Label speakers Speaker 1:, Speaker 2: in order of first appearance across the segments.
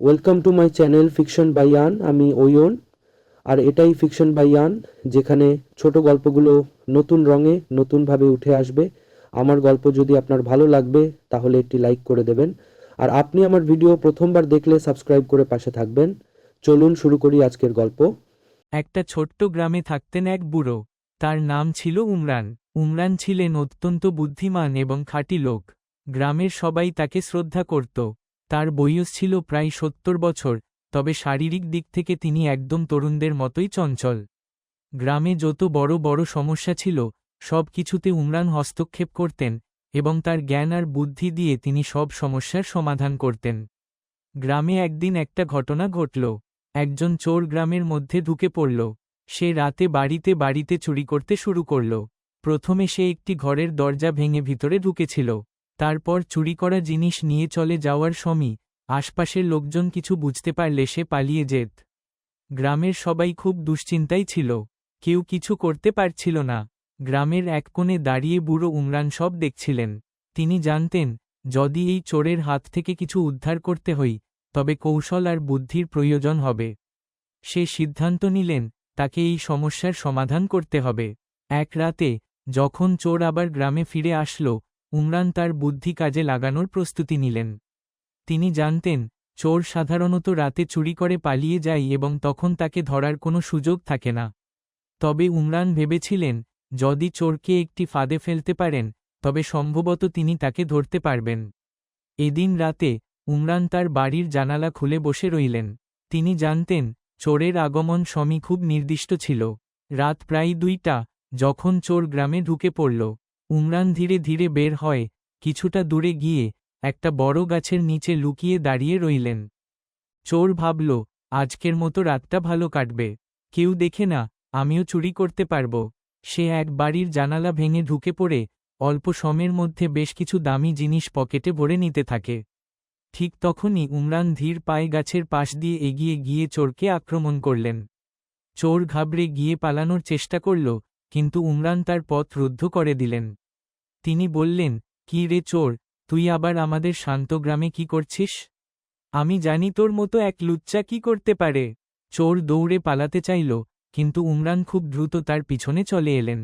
Speaker 1: Welcome to my channel fiction by Ian আমি ওয়ন আর এটাই ফিকশন বাই ইয়ান যেখানে ছোট গল্পগুলো নতুন রঙে, নতুনভাবে উঠে আসবে। আমার গল্প যদি আপনার ভালো লাগবে, তাহলে একটি লাইক করে দেবেন। আর আপনি আমার ভিডিও প্রথমবার দেখলে সাবস্ক্রাইব করে পাশে থাকবেন। চলুন শুরু করি আজকের গল্প।
Speaker 2: একটা ছোট্ট গ্রামে থাকতেন এক বুড়ো। তার নাম ছিল উমরান। উমরান ছিলেন অত্যন্ত বুদ্ধিমান এবং খাঁটি লোক। গ্রামের সবাই তাকে শ্রদ্ধা করত। তার বয়স ছিল প্রায় সত্তর বছর, তবে শারীরিক দিক থেকে তিনি একদম তরুণদের মতোই চঞ্চল। গ্রামে যত বড় বড় সমস্যা ছিল, সব কিছুতে উমরান হস্তক্ষেপ করতেন এবং তার জ্ঞান আর বুদ্ধি দিয়ে তিনি সব সমস্যার সমাধান করতেন। গ্রামে একদিন একটা ঘটনা ঘটল। একজন চোর গ্রামের মধ্যে ঢুকে পড়ল। সে রাতে বাড়িতে বাড়িতে চুরি করতে শুরু করল। প্রথমে সে একটি ঘরের দরজা ভেঙে ভিতরে ঢুকেছিল। তারপর চুরি করা জিনিস নিয়ে চলে যাওয়ার সময় আশপাশের লোকজন কিছু বুঝতে পারলে সে পালিয়ে যেত। গ্রামের সবাই খুব দুশ্চিন্তাই ছিল, কেউ কিছু করতে পারছিল না। গ্রামের এক কোণে দাঁড়িয়ে বুড়ো উমরান সব দেখছিলেন। তিনি জানতেন, যদি এই চোরের হাত থেকে কিছু উদ্ধার করতে হই, তবে কৌশল আর বুদ্ধির প্রয়োজন হবে। সে সিদ্ধান্ত নিলেন, তাকে এই সমস্যার সমাধান করতে হবে। এক রাতে, যখন চোর আবার গ্রামে ফিরে আসল উমরান তার বুদ্ধি কাজে লাগানোর প্রস্তুতি নিলেন। তিনি জানতেন, চোর সাধারণত রাতে চুরি করে পালিয়ে যায় এবং তখন তাকে ধরার কোনো সুযোগ থাকে না। তবে উমরান ভেবেছিলেন, যদি চোরকে একটি ফাঁদে ফেলতে পারেন, তবে সম্ভবত তিনি তাকে ধরতে পারবেন। এদিন রাতে উমরান তার বাড়ির জানালা খুলে বসে রইলেন। তিনি জানতেন, চোরের আগমন সমী খুব নির্দিষ্ট ছিল। রাত প্রায় দুইটা, যখন চোর গ্রামে ঢুকে পড়ল। উমরান ধীরে ধীরে বের হয়, কিছুটা দূরে গিয়ে একটা বড় গাছের নিচে লুকিয়ে দাঁড়িয়ে রইলেন। চোর ভাবল, আজকের মতো রাতটা ভালো কাটবে। কেউ দেখে না, আমিও চুরি করতে পারব। সে এক বাড়ির জানালা ভেঙে ঢুকে পড়ে, অল্প সময়ের মধ্যে বেশ কিছু দামি জিনিস পকেটে ভরে নিতে থাকে। ঠিক তখনই উমরান ধীর পায়ে গাছের পাশ দিয়ে এগিয়ে গিয়ে চোরকে আক্রমণ করলেন। চোর ঘাবড়ে গিয়ে পালানোর চেষ্টা করল, কিন্তু উমরান তার পথ রুদ্ধ করে দিলেন। তিনি বললেন, কি রে চোর, তুই আবার আমাদের শান্ত গ্রামে কি করছিস? আমি জানি তোর মতো এক লুচ্চা কি করতে পারে। চোর দৌড়ে পালাতে চাইল, কিন্তু উমরান খুব দ্রুত তার পিছনে চলে এলেন।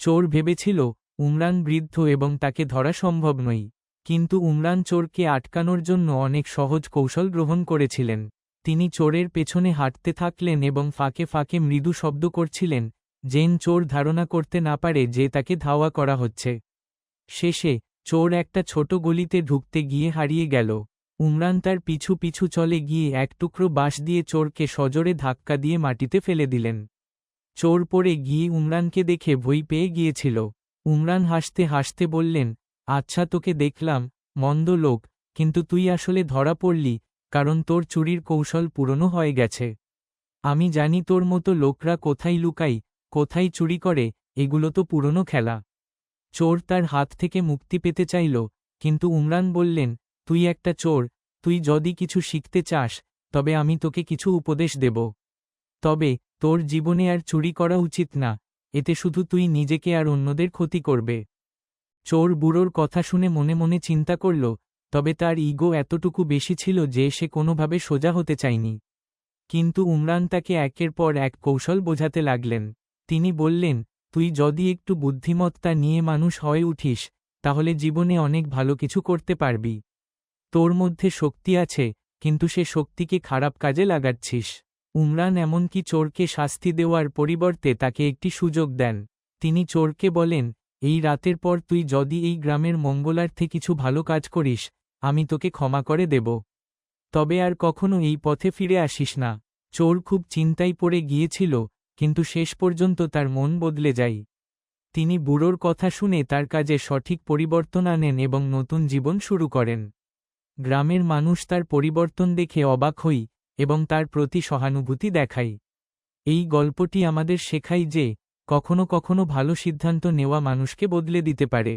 Speaker 2: চোর ভেবেছিল, উমরান বৃদ্ধ এবং তাকে ধরা সম্ভব নয়। কিন্তু উমরান চোরকে আটকানোর জন্য অনেক সহজ কৌশল গ্রহণ করেছিলেন। তিনি চোরের পেছনে হাঁটতে থাকলেন এবং ফাঁকে ফাঁকে মৃদু শব্দ করছিলেন জেন চোর ধারণা করতে না পারে যে তাকে ধাওয়া করা হচ্ছে। শেষে চোর একটা ছোট গলিতে ঢুকতে গিয়ে হারিয়ে গেল। উমরান তার পিছু পিছু চলে গিয়ে এক টুকরো বাঁশ দিয়ে চোরকে সজোরে ধাক্কা দিয়ে মাটিতে ফেলে দিলেন। চোর পড়ে গিয়ে উমরানকে দেখে ভই পেয়ে গিয়েছিল। উমরান হাসতে হাসতে বললেন আচ্ছা তোকে দেখলাম, মন্দ লোক, কিন্তু তুই আসলে ধরা পড়লি, কারণ তোর চুরির কৌশল পুরনো হয়ে গেছে। আমি জানি তোর মতো লোকরা কোথায় লুকাই কোথায় চুরি করে, এগুলো তো পুরনো খেলা। চোর তার হাত থেকে মুক্তি পেতে চাইল, কিন্তু উমরান বললেন, তুই একটা চোর, তুই যদি কিছু শিখতে চাস, তবে আমি তোকে কিছু উপদেশ দেব। তবে তোর জীবনে আর চুরি করা উচিত না, এতে শুধু তুই নিজেকে আর অন্যদের ক্ষতি করবে চোর বুড়োর কথা শুনে মনে মনে চিন্তা করল, তবে তার ইগো এতটুকু বেশি ছিল যে সে কোনোভাবে সোজা হতে চায়নি। কিন্তু উমরান তাকে একের পর এক কৌশল বোঝাতে লাগলেন। তিনি বললেন তুই যদি একটু বুদ্ধিমত্তা নিয়ে মানুষ হয়ে উঠিস, তাহলে জীবনে অনেক ভালো কিছু করতে পারবি। তোর মধ্যে শক্তি আছে, কিন্তু সে শক্তিকে খারাপ কাজে লাগাচ্ছিস। উমরান এমনকি চোরকে শাস্তি দেওয়ার পরিবর্তে তাকে একটি সুযোগ দেন। তিনি চোরকে বলেন, এই রাতের পর তুই যদি এই গ্রামের মঙ্গলার্থে কিছু ভালো কাজ করিস, আমি তোকে ক্ষমা করে দেব। তবে আর কখনো এই পথে ফিরে আসিস না। চোর খুব চিন্তায় পড়ে গিয়েছিল কিন্তু শেষ পর্যন্ত তার মন বদলে যায়। তিনি বুড়োর কথা শুনে তার কাজে সঠিক পরিবর্তন আনেন এবং নতুন জীবন শুরু করেন। গ্রামের মানুষ তার পরিবর্তন দেখে অবাক হই এবং তার প্রতি সহানুভূতি দেখাই এই গল্পটি আমাদের শেখাই যে, কখনো কখনো ভালো সিদ্ধান্ত নেওয়া মানুষকে বদলে দিতে পারে।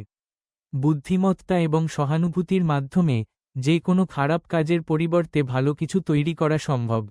Speaker 2: বুদ্ধিমত্তা এবং সহানুভূতির মাধ্যমে যে কোনো খারাপ কাজের পরিবর্তে ভালো কিছু তৈরি করা সম্ভব।